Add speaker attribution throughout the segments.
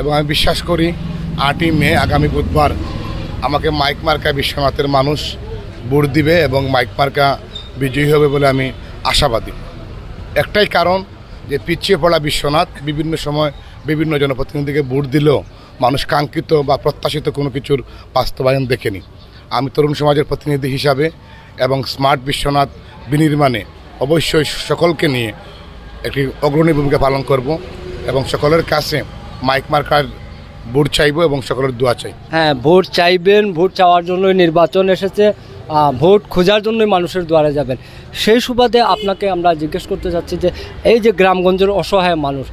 Speaker 1: এবং আমি বিশ্বাস করি আটই মে, আগামী বুধবার আমাকে মাইক মার্কা বিশ্বনাথের মানুষ ভোট দিবে এবং মাইক মার্কা বিজয়ী হবে বলে আমি আশাবাদী। একটাই কারণ যে পিছিয়ে পড়া বিশ্বনাথ বিভিন্ন সময় বিভিন্ন জনপ্রতিনিধিকে ভোট দিলেও মানুষ কাঙ্ক্ষিত বা প্রত্যাশিত কোনো কিছুর বাস্তবায়ন দেখেনি। আমি তরুণ সমাজের প্রতিনিধি হিসাবে এবং স্মার্ট বিশ্বনাথ বিনির্মাণে অবশ্যই সকলকে নিয়ে একটি অগ্রণী ভূমিকা পালন করব এবং সকলের কাছে মাইক মার্কার ভোট চাইব এবং সকলের দোয়া চাই।
Speaker 2: হ্যাঁ ভোট চাইবেন ভোট চাওয়ার জন্যই নির্বাচন এসেছে ভোট খোঁজার জন্যই মানুষের দুয়ারে যাবেন। সেই সুবাদে আপনাকে আমরা জিজ্ঞেস করতে চাচ্ছি যে এই যে গ্রামগঞ্জের অসহায় মানুষ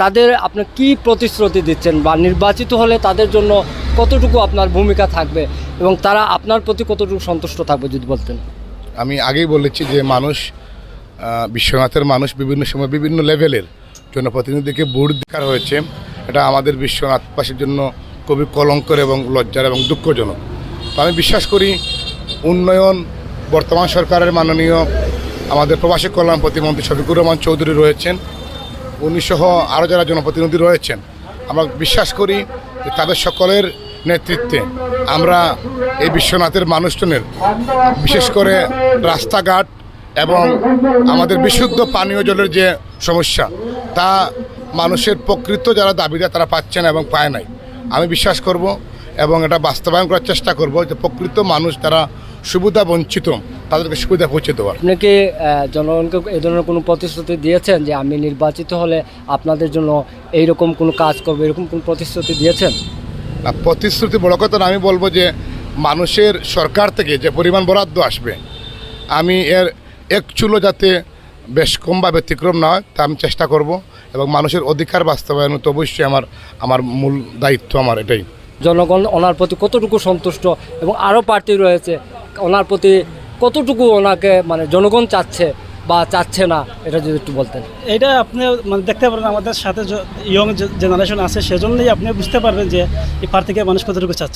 Speaker 2: তাদের আপনি কি প্রতিশ্রুতি দিচ্ছেন বা নির্বাচিত হলে তাদের জন্য কতটুকু আপনার ভূমিকা থাকবে এবং তারা আপনার প্রতি কতটুকু সন্তুষ্ট থাকবে যদি বলতেন?
Speaker 1: আমি আগেই বলেছি যে মানুষ বিশ্বনাথের মানুষ বিভিন্ন সময় বিভিন্ন লেভেলের জনপ্রতিনিধিকে ভোট দেওয়ার হয়েছে। এটা আমাদের বিশ্বনাথবাসীর জন্য খুবই কলঙ্কর এবং লজ্জার এবং দুঃখজনক। তো আমি বিশ্বাস করি, উন্নয়ন বর্তমান সরকারের মাননীয় আমাদের প্রবাসী কল্যাণ প্রতিমন্ত্রী শফিকুর রহমান চৌধুরী রয়েছেন। উনি সহ আরও যারা জনপ্রতিনিধি রয়েছেন। আমরা বিশ্বাস করি যে তাদের সকলের নেতৃত্বে আমরা এই বিশ্বনাথের মানুষজনের, বিশেষ করে রাস্তাঘাট এবং আমাদের বিশুদ্ধ পানীয় জলের যে সমস্যা, তা মানুষের প্রকৃত যারা দাবিদার তারা পাচ্ছে না এবং পায় নাই। আমি বিশ্বাস করব এবং এটা বাস্তবায়ন করার চেষ্টা করব যে প্রকৃত মানুষ যারা সুবিধা বঞ্চিত তাদেরকে সুবিধা পৌঁছে দেওয়ার।
Speaker 2: আপনি কি জনগণকে এই ধরনের কোনো প্রতিশ্রুতি দিয়েছেন যে আমি নির্বাচিত হলে আপনাদের জন্য এই রকম কোনো কাজ করব এরকম কোনো প্রতিশ্রুতি দিয়েছেন?
Speaker 1: না প্রতিশ্রুতি বড় কথা আমি বলব যে মানুষের সরকার থেকে যে পরিমাণ বরাদ্দ আসবে আমি এর এক চুলো যাতে বেশ কম বা ব্যতিক্রম না হয় তা আমি চেষ্টা করব এবং মানুষের অধিকার বাস্তবায়ন তো অবশ্যই আমার আমার মূল দায়িত্ব আমার এটাই।
Speaker 2: জনগণ ওনার প্রতি কতটুকু সন্তুষ্ট এবং আরও পার্টি রয়েছে ওনার প্রতি কতটুকু ওনাকে মানে জনগণ চাচ্ছে বা চাচ্ছে না এটা যদি একটু বলতেন।
Speaker 3: এটা আপনি মানে দেখতে পারেন আমাদের সাথে ইয়ং জেনারেশন আছে সেজন্যই আপনি বুঝতে পারবেন যে এই প্রার্থীকে মানুষ কতটুকু চাচ্ছে।